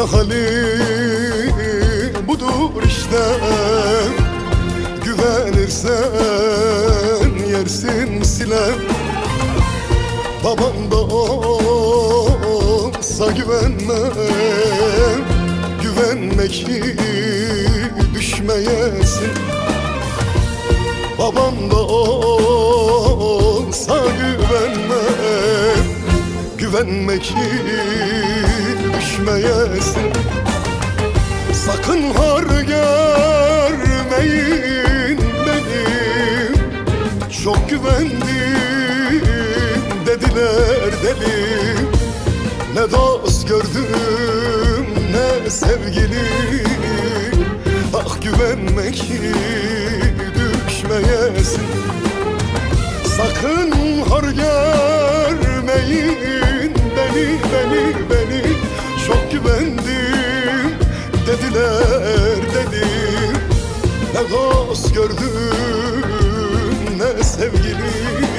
hali budur işte. Güvenirsen yersin siler Babam da olsa güvenme Güvenme ki düşmeyesin. Babam da olsa güvenme Güvenme ki Sakın har görmeyin benim Çok güvendim dediler deli. Ne dost gördüm ne sevgili. Ah güvenme ki düşmeyesin. Sakın hor görmeyin gördüm. Ne sevgili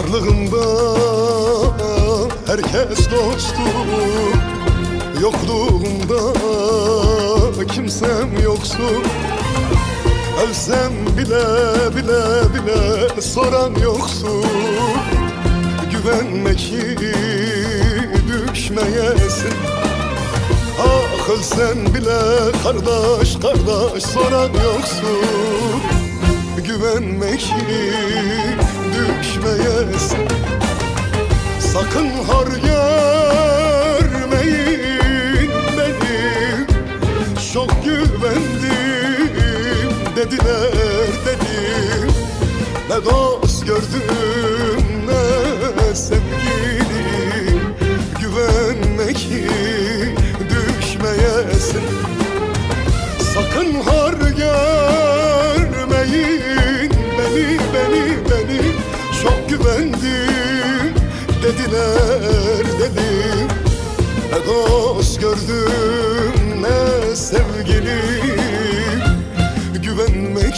Varlığımda herkes dostum Yokluğumda kimsem yoksun. Ölsem bile bile bile soran yoksun. Güvenme ki düşmeyesin. Ah ölsen bile kardeş kardeş soran yoksun. Güvenme ki düşmeyesin Sakın har görmeyin beni. Çok güvendim dediler dedim Ne dost gördüm dost gördüm ne sevgili Güvenmek